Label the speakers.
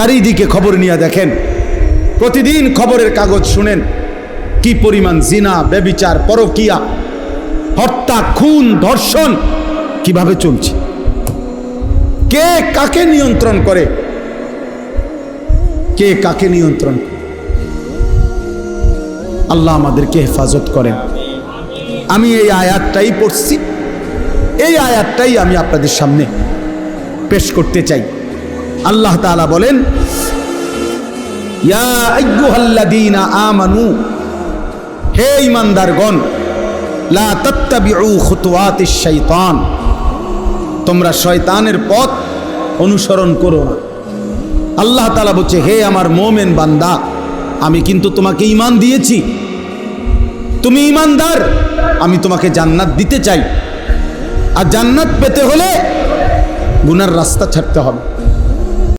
Speaker 1: চারিদিকে খবর নিয়ে দেখেন। প্রতিদিন খবরের কাগজ শুনেন, কি পরিমাণ জিনা, ব্যবিচার, পরকিয়া, হত্যা, খুন, ধর্ষণ, কীভাবে চলছে? কে কাকে নিয়ন্ত্রণ করে? কে কাকে নিয়ন্ত্রণ? আল্লাহ আমাদেরকে হেফাজত করেন। আমি এই আয়াতটাই পড়ছি। এই আয়াতটাই আমি আপনাদের সামনে পেশ করতে চাই। আল্লাহ তাআলা বলেন আমানু, হে শাইতান, তোমরা শয়তানের পথ অনুসরণ করো না। আল্লাহ তাআলা বলছে, হে আমার মোমেন বান্দা, আমি কিন্তু তোমাকে ঈমান দিয়েছি। তুমি ঈমানদার, আমি তোমাকে জান্নাত দিতে চাই। আর জান্নাত পেতে হলে গুনার রাস্তা ছাড়তে হবে।